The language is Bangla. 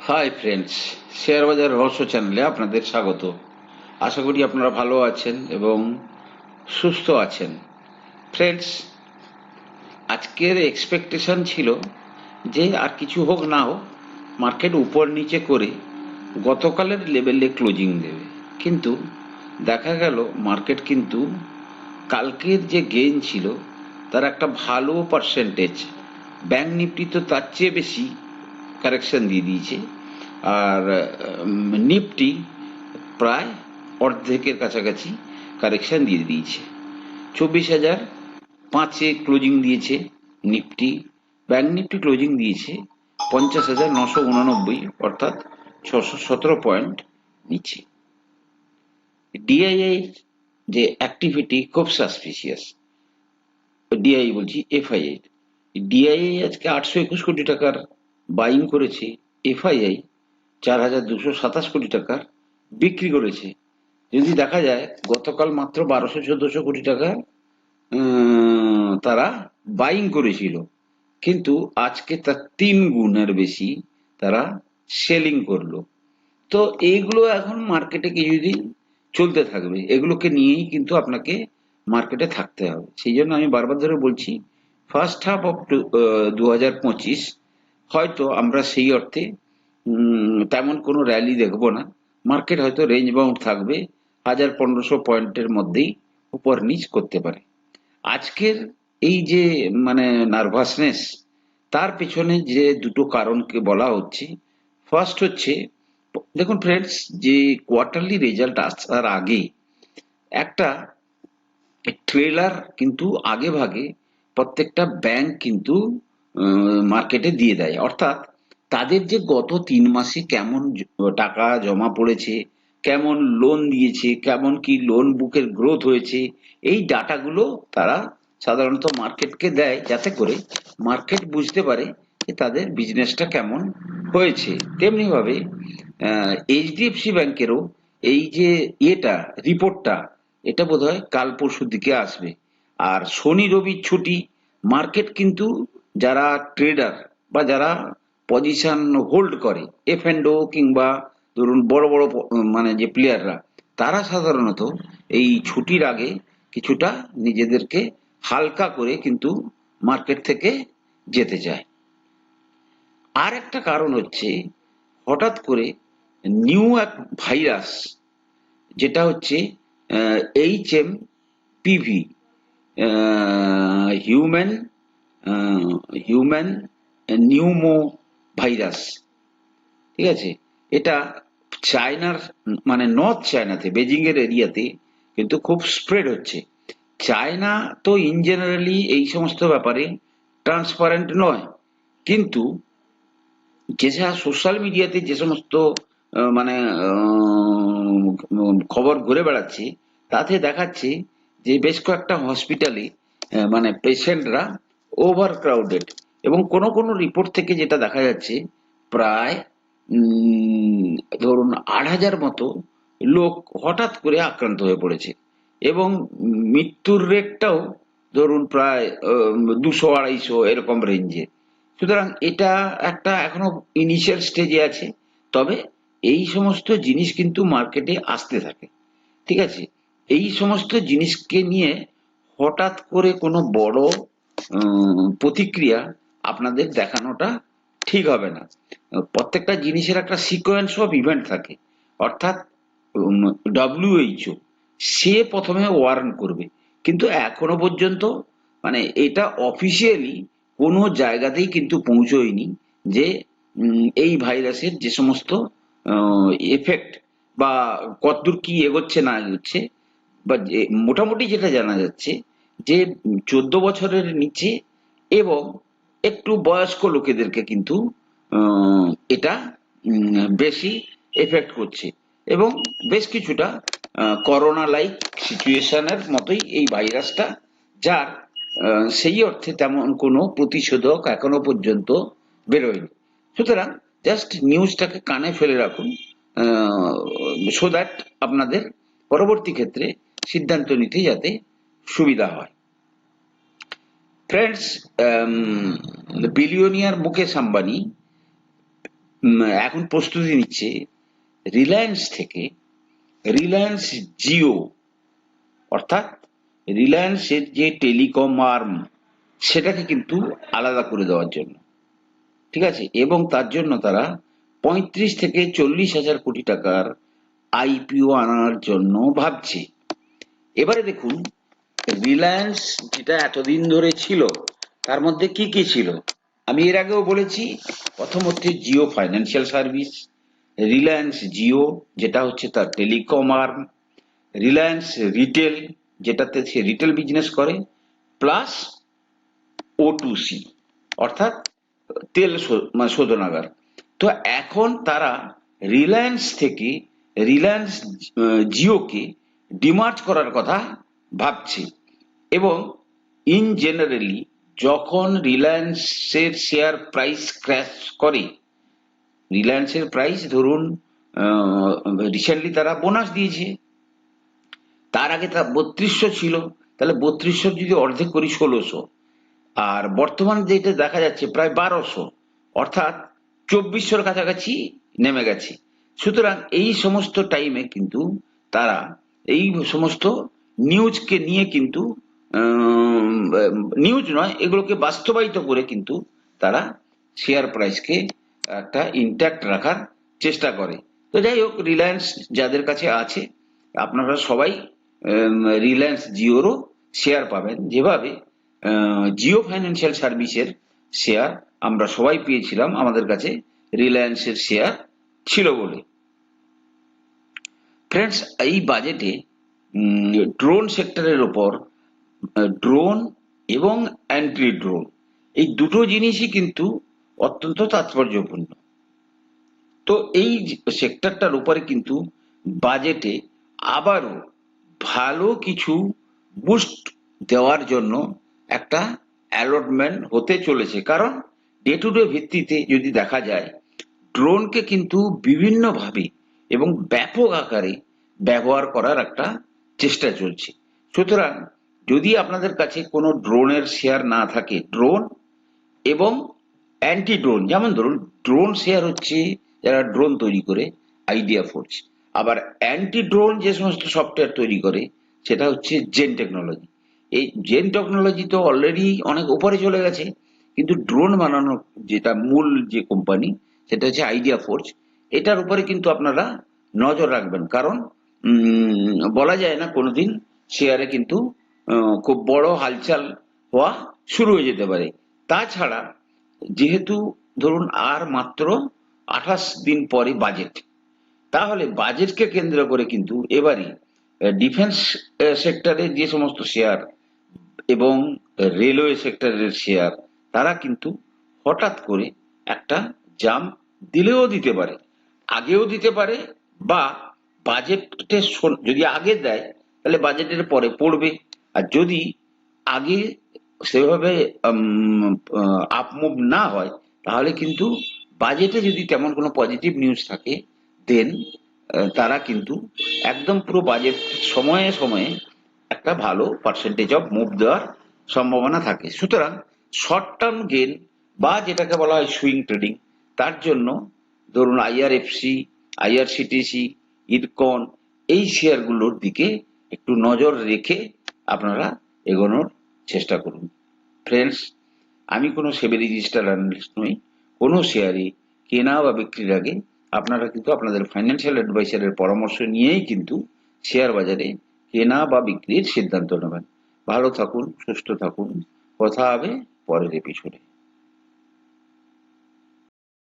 হাই ফ্রেন্ডস শেয়ার বাজার রহস্য চ্যানেলে আপনাদের স্বাগত। আশা করি আপনারা ভালো আছেন এবং সুস্থ আছেন। ফ্রেন্ডস আজকের এক্সপেকটেশন ছিল যে আর কিছু হোক না হোক মার্কেট উপর নিচে করে গতকালের লেভেলে ক্লোজিং দেবে। কিন্তু দেখা গেল মার্কেট কিন্তু কালকের যে গেইন ছিল, তার একটা ভালো পার্সেন্টেজ ব্যাংক নিফটি তো তার চেয়ে বেশি কারেকশন দিয়ে দিয়েছে। আর নিফটি প্রায় অর্ধেকের কাছাকাছি কারেকশন দিয়ে দিয়েছে। চব্বিশ হাজার পাঁচে ক্লোজিং দিয়েছে নিফটি। ব্যাংক নিফটি ক্লোজিং দিয়েছে পঞ্চাশ হাজার নশো উনানব্বই, অর্থাৎ ছশো সতেরো পয়েন্ট নিচে। ডিআইআই যে অ্যাক্টিভিটি খুব সাসপিসিয়াস ডিআই বলছি এফআইআই ডিআইআই আজকে আটশো একুশ কোটি টাকার বাইং করেছে এফআইআই চার হাজার দুশো সাতাশ কোটি টাকার বিক্রি করেছে। যদি দেখা যায়, গতকাল মাত্র বারোশো চোদ্দশো কোটি টাকা তারা বাইং করেছিল। কিন্তু আজকে তার তিন গুণের বেশি তারা সেলিং করল। তো এইগুলো এখন মার্কেটে কিছুদিন চলতে থাকবে। এগুলোকে নিয়েই কিন্তু আপনাকে মার্কেটে থাকতে হবে। সেই জন্য আমি বারবার ধরে বলছি ফার্স্ট হাফ অফ দু হাজার পঁচিশ হয়তো আমরা সেই অর্থে তেমন কোনো র্যালি দেখব না। মার্কেট হয়তো রেঞ্জ বাউন্ড থাকবে, হাজার পনেরোশো পয়েন্টের মধ্যেই উপর নিচ করতে পারে। আজকের এই যে মানে নার্ভাসনেস তার পেছনে যে দুটো কারণকে বলা হচ্ছে ফার্স্ট হচ্ছে, দেখুন ফ্রেন্ডস যে কোয়ার্টারলি রেজাল্ট আসার আগে একটা ট্রেলার কিন্তু আগে ভাগে প্রত্যেকটা ব্যাংক কিন্তু মার্কেটে দিয়ে দেয়। অর্থাৎ তাদের যে গত তিন মাসে কেমন টাকা জমা পড়েছে, কেমন লোন দিয়েছে, কেমন কি লোন বুকের গ্রোথ হয়েছে, এই ডাটাগুলো তারা সাধারণত মার্কেটকে দেয় যাতে করে মার্কেট বুঝতে পারে যে তাদের বিজনেসটা কেমন হয়েছে। তেমনি ভাবে এইচডিএফসি ব্যাংকেরও এই যে ইয়েটা রিপোর্টটা এটা বোধহয় কাল পরশুর দিকে আসবে। আর শনি রবির ছুটি মার্কেট কিন্তু যারা ট্রেডার বা যারা পজিশন হোল্ড করে এফ এন্ড ও কিংবা ধরুন বড় বড় মানে যে প্লেয়াররা তারা সাধারণত এই ছুটির আগে কিছুটা নিজেদেরকে হালকা করে কিন্তু মার্কেট থেকে যেতে চায়। আর একটা কারণ হচ্ছে হঠাৎ করে নিউ এক ভাইরাস যেটা হচ্ছে H M PV human human pneumo virus ঠিক আছে? এটা চায়নার মানে নর্থ চায়নাতে বেজিং এর এরিয়াতে কিন্তু খুব স্প্রেড হচ্ছে। চায়না তো ইন জেনারেলি এই সমস্ত ব্যাপারে ট্রান্সপারেন্ট নয়। কিন্তু যেসব সোশ্যাল মিডিয়াতে যে সমস্ত মানে খবর ঘুরে বেড়াচ্ছে, তাতে দেখাচ্ছে যে বেশ কয়েকটা হসপিটালে মানে পেশেন্টরা ওভার ক্রাউডেড এবং কোন কোন রিপোর্ট থেকে যেটা দেখা যাচ্ছে, প্রায় ধরুন আট হাজার মতো লোক হঠাৎ করে আক্রান্ত হয়ে পড়েছে। এবং মৃত্যুর রেটটাও ধরুন প্রায় দুশো, আড়াইশো এরকম রেঞ্জে সুতরাং এটা একটা এখনও ইনিশিয়াল স্টেজে আছে, তবে এই সমস্ত জিনিস কিন্তু মার্কেটে আসতে থাকে। ঠিক আছে? এই সমস্ত জিনিসকে নিয়ে হঠাৎ করে কোনো বড় প্রতিক্রিয়া আপনাদের দেখানোটা ঠিক হবে না। প্রত্যেকটা জিনিসের একটা সিকোয়েন্স অফ ইভেন্ট থাকে। অর্থাৎ ডব্লিউএইচও সে প্রথমে ওয়ার্ন করবে। কিন্তু এখনও পর্যন্ত মানে এটা অফিসিয়ালি কোনো জায়গাতেই কিন্তু পৌঁছয়নি যে এই ভাইরাসের যে সমস্ত এফেক্ট বা কতদূর কি এগোচ্ছে না এগোচ্ছে, বা মোটামুটি যেটা জানা যাচ্ছে যে চোদ্দ বছরের নিচে এবং একটু বয়স্ক লোকেদেরকে কিন্তু এটা বেশি এফেক্ট করছে। এবং বেশ কিছুটা করোনা লাইক সিচুয়েশনের মতোই এই ভাইরাসটা যার সেই অর্থে তেমন কোনো প্রতিষেধক এখনও পর্যন্ত বেরোয়নি। সুতরাং জাস্ট নিউজটাকে কানে ফেলে রাখুন সো দ্যাট আপনাদের পরবর্তী ক্ষেত্রে সিদ্ধান্ত নিতে যাতে সুবিধা হয়। ফ্রেন্ডস বিলিয়নিয়ার মুকেশ আম্বানি এখন প্রস্তুতি নিচ্ছে রিলায়েন্স থেকে। রিলায়েন্স জিও অর্থাৎ রিলায়েন্সের যে টেলিকম আর্ম, সেটাকে কিন্তু আলাদা করে দেওয়ার জন্য। ঠিক আছে? এবং তার জন্য তারা পঁয়ত্রিশ থেকে চল্লিশ হাজার কোটি টাকার আইপিও আনার জন্য ভাবছে। এবারে দেখুন রিলায়েন্স যেটা এতদিন ধরে ছিল, তার মধ্যে কি কি ছিল? আমি এর আগেও বলেছি, প্রথম হচ্ছে জিও ফাইন্যান্সিয়াল সার্ভিস, রিলায়েন্স জিও, যেটা হচ্ছে তার টেলিকম আর্ম, রিলায়েন্স রিটেল, যেটাতে সে রিটেল বিজনেস করে, প্লাস ও টু সি অর্থাৎ তেল মানে শোধনাগার। তো এখন তারা রিলায়েন্স থেকে রিলায়েন্স জিওকে ডিমার্জ করার কথা ভাবছে। এবং ইন জেনারেলি যখন রিলায়েন্সের শেয়ার প্রাইস ক্র্যাশ করে রিলায়েন্সের প্রাইস ধরুন রিসেন্টলি তারা বোনাস দিয়েছে। তার আগে তা বত্রিশশো ছিল, তাহলে বত্রিশশো যদি অর্ধেক করি ষোলোশো। আর বর্তমানে যেটা দেখা যাচ্ছে প্রায় বারোশো, অর্থাৎ চব্বিশশোর কাছাকাছি নেমে গেছে। সুতরাং এই সমস্ত টাইমে কিন্তু তারা, এই সমস্ত নিউজকে নিয়ে কিন্তু নিউজ নয়, এগুলোকে বাস্তবায়িত করে কিন্তু তারা শেয়ার প্রাইসকে একটা ইন্ট্যাক্ট রাখার চেষ্টা করে। তো যাই হোক রিলায়েন্স যাদের কাছে আছে, আপনারা সবাই রিলায়েন্স জিওরও শেয়ার পাবেন। যেভাবে জিও ফাইন্যান্সিয়াল সার্ভিসের শেয়ার আমরা সবাই পেয়েছিলাম, আমাদের কাছে রিলায়েন্সের শেয়ার ছিল বলে। ফ্রেন্ডস এই বাজেটে ড্রোন সেক্টরের ওপর ড্রোন এবং অ্যান্টি ড্রোন এই দুটো জিনিসই কিন্তু অত্যন্ত তাৎপর্যপূর্ণ। তো এই সেক্টরটার উপরে কিন্তু বাজেটে আবারও ভালো কিছু বুস্ট দেওয়ার জন্য একটা অ্যালটমেন্ট হতে চলেছে। কারণ ডে টু ডে ভিত্তিতে যদি দেখা যায় ড্রোনকে কিন্তু বিভিন্নভাবে এবং ব্যাপক আকারে ব্যবহার করার একটা চেষ্টা চলছে। সুতরাং যদি আপনাদের কাছে কোনো ড্রোনের শেয়ার না থাকে, ড্রোন এবং অ্যান্টি ড্রোন যেমন ধরুন ড্রোন শেয়ার হচ্ছে যারা ড্রোন তৈরি করে, আইডিয়া ফোর্স, আবার অ্যান্টি ড্রোন যে সমস্ত সফটওয়্যার তৈরি করে, সেটা হচ্ছে জেন টেকনোলজি। এই জেন টেকনোলজি তো অলরেডি অনেক উপরে চলে গেছে, কিন্তু ড্রোন বানানোর যেটা মূল যে কোম্পানি, সেটা হচ্ছে আইডিয়া ফোর্স, এটার উপরে কিন্তু আপনারা নজর রাখবেন। কারণ বলা যায় না কোনোদিন শেয়ারে কিন্তু খুব বড় হালচাল হওয়া শুরু হয়ে যেতে পারে। তাছাড়া যেহেতু ধরুন আর মাত্র আঠাশ দিন পরে বাজেট, তাহলে বাজেটকে কেন্দ্র করে কিন্তু এবারে ডিফেন্স সেক্টরের যে সমস্ত শেয়ার এবং রেলওয়ে সেক্টরের শেয়ার তারা কিন্তু হঠাৎ করে একটা জাম দিলেও দিতে পারে। আগেও দিতে পারে বা বাজেটের সো- যদি আগে দেয়, তাহলে বাজেটের পরে পড়বে। আর যদি আগে সেভাবে আপমুভ না হয়, তাহলে কিন্তু বাজেটে যদি তেমন কোনো পজিটিভ নিউজ থাকে দেন তারা কিন্তু একদম পুরো বাজেট সময়ে সময়ে একটা ভালো পার্সেন্টেজ অফ মুভ দেওয়ার সম্ভাবনা থাকে। সুতরাং শর্ট টার্ম গেন বা যেটাকে বলা হয় সুইং ট্রেডিং তার জন্য ধরুন আইআরএফসি আইআরসিটিসি ইরকন এই শেয়ারগুলোর দিকে একটু নজর রেখে আপনারা এগোনোর চেষ্টা করুন। ফ্রেন্ডস আমি কোনো সেবি রেজিস্টার অ্যানালিস্ট নই, কোনো শেয়ারই কেনা বা বিক্রির আগে আপনারা কিন্তু আপনাদের ফাইন্যান্সিয়াল অ্যাডভাইসারের পরামর্শ নিয়েই কিন্তু শেয়ার বাজারে কেনা বা বিক্রির সিদ্ধান্ত নেবেন। ভালো থাকুন, সুস্থ থাকুন। কথা হবে পরের এপিসোডে